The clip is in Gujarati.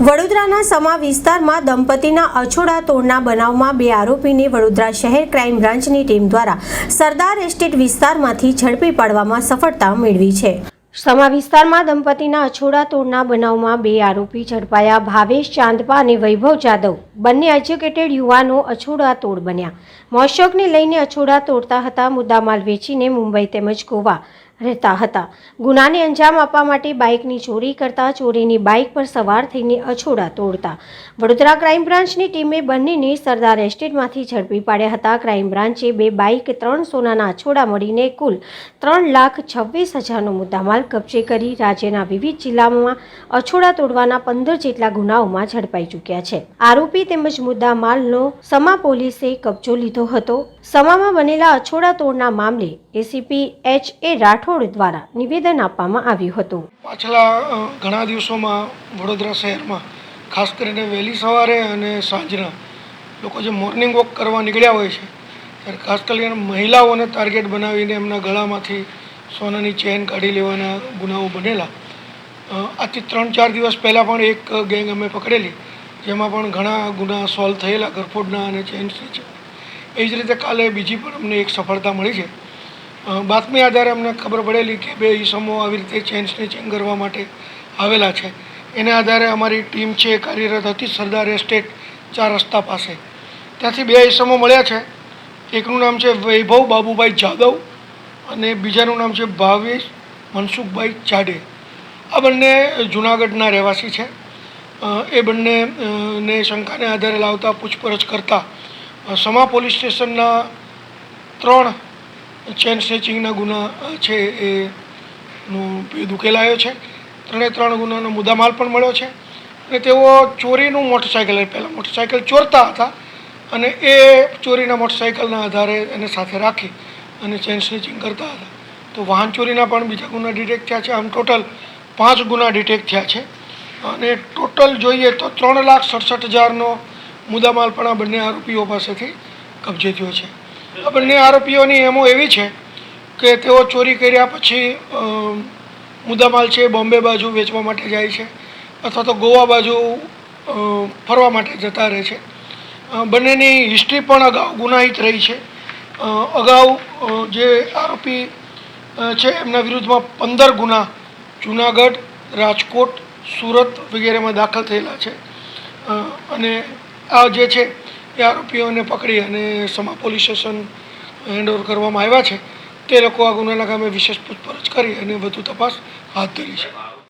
વડોદરાના સમા વિસ્તારમાં દંપતીના અછોડા તોડના બનાવમાં બે આરોપીને વડોદરા શહેર ક્રાઇમ બ્રાન્ચની ટીમ દ્વારા સરદાર એસ્ટેટ વિસ્તારમાંથી ઝડપી પાડવામાં સફળતા મેળવી છે. સમા વિસ્તારમાં દંપતીના અછોડા તોડના બનાવમાં બે આરોપી ઝડપાયા. ભાવેશ ચાંદપા અને વૈભવ જાદવ બંને એજ્યુકેટેડ યુવાનો અછોડા તોડ બન્યા. મોશોકને લઈને અછોડા તોડતા હતા. મુદ્દામાલ વેચીને મુંબઈ તેમજ ગોવા રહેતા હતા. ગુનાને અંજામ આપવા માટે બાઇકની ચોરી કરતા ચોરીની બાઇક પર સવાર થઈને અછોડા તોડતા. વડોદરા ક્રાઇમ બ્રાન્ચની ટીમે બંનેને સરદાર એસ્ટેટમાંથી ઝડપી પાડ્યા હતા. ક્રાઇમ બ્રાન્ચે બે બાઇક, ત્રણ સોનાના અછોડા મળીને કુલ ત્રણ લાખ છવ્વીસ હજારનો મુદ્દામાલ કબજે કરી રાજ્યના વિવિધ જિલ્લામાં અછોડા તોડવાના પંદર જેટલા ગુનાઓમાં ઝડપાઈ ચૂક્યા છે. આરોપી તેમજ મુદ્દામાલનો સમા પોલીસે કબજો લીધો હતો. સમામાં બનેલા અછોડા તોડના મામલે એસીપી એચ એ રાઠોડ દ્વારા નિવેદન આપવામાં આવ્યું હતું. પાછલા ઘણા દિવસોમાં વડોદરા શહેરમાં ખાસ કરીને વહેલી સવારે અને સાંજના લોકો જે મોર્નિંગ વોક કરવા નીકળ્યા હોય છે, ત્યારે ખાસ કરીને મહિલાઓને ટાર્ગેટ બનાવીને એમના ગળામાંથી સોનાની ચેન કાઢી લેવાના ગુનાઓ બનેલા. આજથી ત્રણ ચાર દિવસ પહેલાં પણ એક ગેંગ અમે પકડેલી, જેમાં પણ ઘણા ગુના સોલ્વ થયેલા ગરફોડના અને ચેન સ્નેચ એ જ રીતે કાલે બીજી પણ અમને એક સફળતા મળી છે. બાતમી આધારે અમને ખબર પડેલી કે બે ઈસમો આવી રીતે ચેન સ્નેચિંગ કરવા માટે આવેલા છે. એને આધારે અમારી ટીમ છે, કાર્યરત હતી સરદાર એસ્ટેટ ચાર રસ્તા પાસે. ત્યાંથી બે ઈસમો મળ્યા છે. એકનું નામ છે વૈભવ બાબુભાઈ જાદવ અને બીજાનું નામ છે ભાવેશ મનસુખભાઈ ચાડે આ બંને જુનાગઢના રહેવાસી છે. એ બંને ને શંકાને આધારે લાવતા પૂછપરછ કરતા સમા પોલીસ સ્ટેશનના ત્રણ ચેન સ્નેચિંગના ગુના છે એ નો ઉકેલાયો છે. ત્રણે ત્રણ ગુનાનો મુદ્દામાલ પણ મળ્યો છે. અને તેઓ ચોરીનું મોટરસાઇકલ પહેલાં મોટરસાઇકલ ચોરતા હતા અને એ ચોરીના મોટરસાઇકલના આધારે એને સાથે રાખી અને ચેન સ્નેચિંગ કરતા હતા. તો વાહન ચોરીના પણ બીજા ગુના ડિટેક્ટ થયા છે. આમ ટોટલ પાંચ ગુના ડિટેક્ટ થયા છે. અને ટોટલ જોઈએ તો ત્રણ લાખ સડસઠ હજારનો મુદ્દામાલ પણ આ બંને આરોપીઓ પાસેથી કબજે થયો છે. બંને આરોપીઓની એમો એવી છે કે તેઓ ચોરી કર્યા પછી મુદ્દામાલ છે બોમ્બે બાજુ વેચવા માટે જાય છે અથવા તો ગોવા બાજુ ફરવા માટે જતા રહે છે. બંનેની હિસ્ટ્રી પણ અગાઉ ગુનાહિત રહી છે. અગાઉ જે આરોપી છે એમના વિરુદ્ધમાં પંદર ગુના જુનાગઢ, રાજકોટ, સુરત વગેરેમાં દાખલ થયેલા છે. અને આ જે છે એ આરોપીઓને પકડી અને સમા પોલીસ સ્ટેશન હેન્ડઓવર કરવામાં આવ્યા છે. તે લોકો આ ગુનાના કામે વિશેષ પૂછપરછ કરી અને વધુ તપાસ હાથ ધરી છે.